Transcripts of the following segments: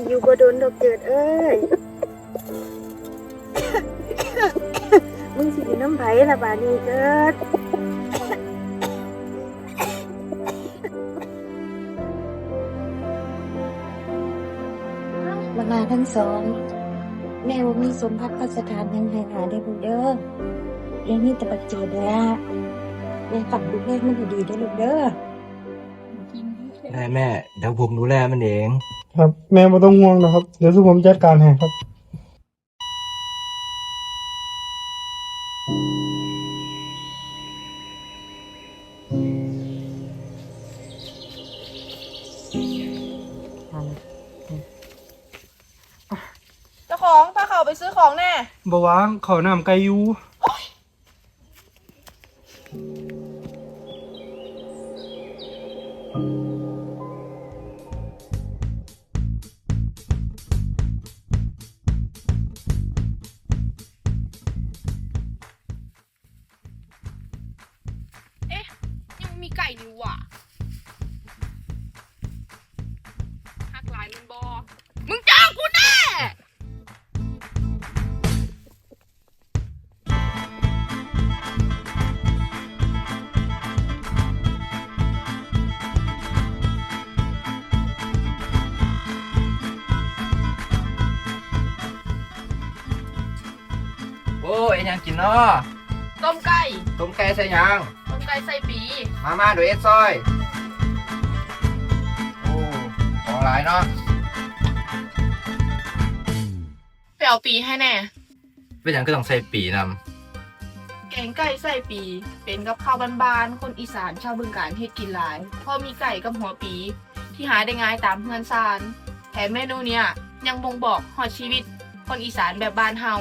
สิอยู่บ่โดนดอกเจิดเอ้ย มึงสิอยู่น้ำไผละบาดนี้เกิดเวลาทั้งสอง แม่ว่ามีสมพักพัสถานยังไงหาได้บุเด้อเรื่องนี้แต่ปัจเจดแล้วแม่ฝากดูแลมันให้ดีได้อลูกเด้อ ได้แม่ เดี๋ยวผมดูแลมันเอง ครับ แม่ไม่ต้องห่วงนะครับ เดี๋ยวสุผมจัดการให้ครับเจ้าของพาเขาไปซื้อของแน่บวางขอน้ำไก่อยู ยังมีไก่อยู่ว่ะหักหลายมันบอมึงจ้างกูแน่โอ้ยยังกินเนาะต้มไก่ ต้มไก่ใส่หยังต้ มไก่ใส่ปี มามาดูเอ็ดซอย โอ้ของหลายเนาะไปเอาปีให้แน่ เป็นหยังก็ต้องใส่ปีนแกงไก่ใส่ปี เป็นกับข้าวบ้านๆ คนอีสานชาวบึงการเฮ็ดกินหลายพอมีไก่กับหัวปี ที่หาได้ง่ายตามเพื่อนซาน แถมเมนูเนี้ยยังบ่งบอกหอดชีวิต คนอีสานแบบบ้านเฮา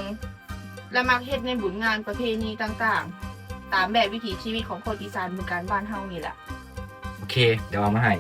และมักเฮ็ดในบุญงานประเพณีต่างๆ ตามแบบวิถีชีวิตของคนอีสานบึงการบ้านเฮานี่แหละ โอเค เดี๋ยวเอามาให้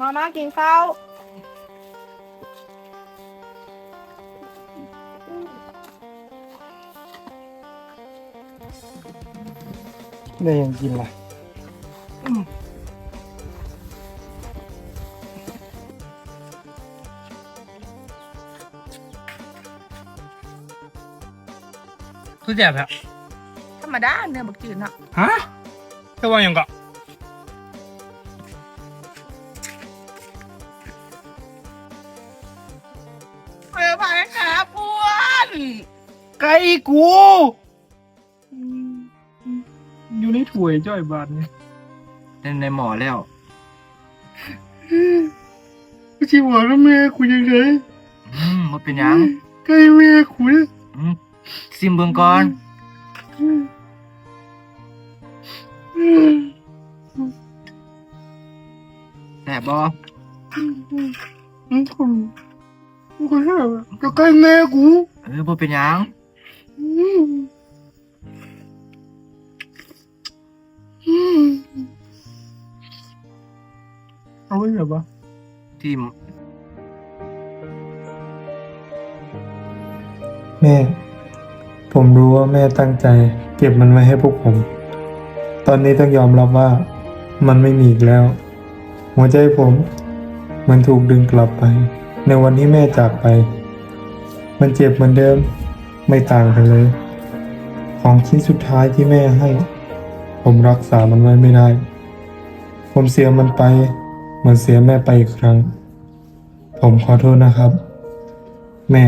มามากินข้าวได้ยังกินล่ะทุกอย่างครับธรรมดาเนื้อบักจืดเนาะฮะจะว่าหยังก็ ไก่กู อยู่ในถ้วยจ้อยบาทนี่เล่นในหมอแล้วกูชิบอกแล้วแม่กูยังไงอืมมันเป็นหยังไก่แม่กูเนี่ยอืมซิมเบิงก่อนแซ่บบออืมผมกูก็แค่ก็ไก่แม่กูเออบ่เป็นหยังอืมอืมเอาไว้แบบว่าที่แม่ ผมรู้ว่าแม่ตั้งใจ เก็บมันไว้ให้พวกผม ตอนนี้ต้องยอมรับว่ามันไม่มีอีกแล้ว หัวใจผม มันถูกดึงกลับไป ในวันที่แม่จากไป มันเจ็บเหมือนเดิม ไม่ต่างกันเลย ของชิ้นสุดท้ายที่แม่ให้ ผมรักษามันไว้ไม่ได้ ผมเสียมันไป เหมือนเสียแม่ไปอีกครั้ง ผมขอโทษนะครับ แม่